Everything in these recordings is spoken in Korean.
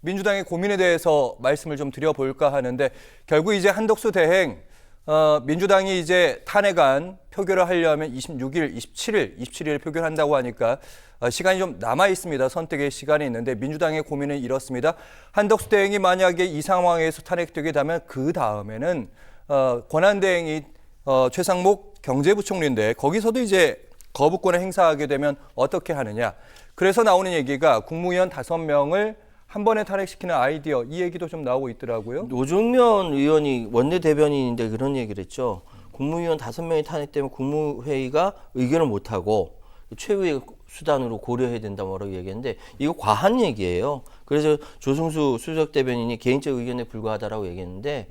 민주당의 고민에 대해서 말씀을 좀 드려볼까 하는데 결국 이제 한덕수 대행 어, 민주당이 이제 탄핵안 표결을 하려면 26일, 27일, 27일 표결한다고 하니까 어, 시간이 좀 남아 있습니다. 선택의 시간이 있는데 민주당의 고민은 이렇습니다. 한덕수 대행이 만약에 이 상황에서 탄핵되게 되면 그 다음에는 어, 권한 대행이 어, 최상목 경제부총리인데 거기서도 이제 거부권을 행사하게 되면 어떻게 하느냐. 그래서 나오는 얘기가 국무위원 다섯 명을 한 번에 탄핵시키는 아이디어 이 얘기도 좀 나오고 있더라고요. 노정면 의원이 원내 대변인인데 그런 얘기를 했죠. 국무위원 다섯 명이 탄핵되면 국무회의가 의견을 못 하고 최후의 수단으로 고려해야 된다 뭐라고 얘기했는데 이거 과한 얘기예요. 그래서 조승수 수석 대변인이 개인적 의견에 불과하다라고 얘기했는데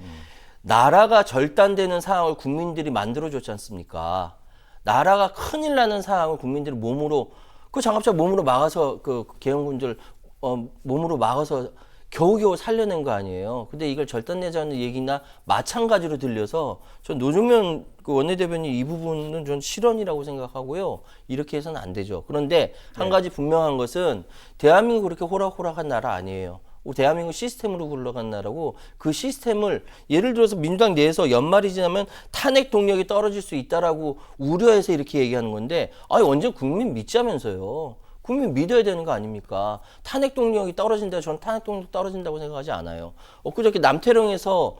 나라가 절단되는 상황을 국민들이 만들어 줬지 않습니까? 나라가 큰일 나는 상황을 국민들이 몸으로 그 장갑차 몸으로 막아서 그 개헌군들 어, 몸으로 막아서 겨우겨우 살려낸 거 아니에요. 근데 이걸 절단내자는 얘기나 마찬가지로 들려서 전 노정면 그 원내대변인 이 부분은 전 실언이라고 생각하고요. 이렇게 해서는 안 되죠. 그런데 한 가지 분명한 것은 대한민국 그렇게 호락호락한 나라 아니에요. 대한민국 시스템으로 굴러간 나라고 그 시스템을 예를 들어서 민주당 내에서 연말이 지나면 탄핵 동력이 떨어질 수 있다라고 우려해서 이렇게 얘기하는 건데 아니 언제 국민 믿자면서요. 국민 믿어야 되는 거 아닙니까? 탄핵 동력이 떨어진다. 저는 탄핵 동력 떨어진다고 생각하지 않아요. 엊그저께 남태령에서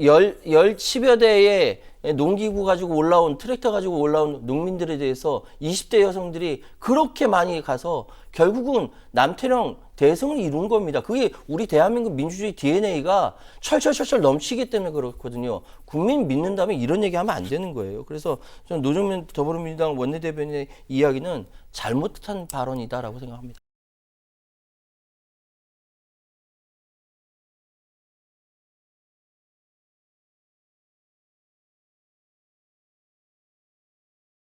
열, 열 10여 대의 농기구 가지고 올라온 트랙터 가지고 올라온 농민들에 대해서 20대 여성들이 그렇게 많이 가서 결국은 남태령 대성을 이룬 겁니다. 그게 우리 대한민국 민주주의 DNA가 철철철철 넘치기 때문에 그렇거든요. 국민 믿는다면 이런 얘기 하면 안 되는 거예요. 그래서 저는 노정면 더불어민주당 원내대변인의 이야기는 잘못한 발언이다라고 생각합니다.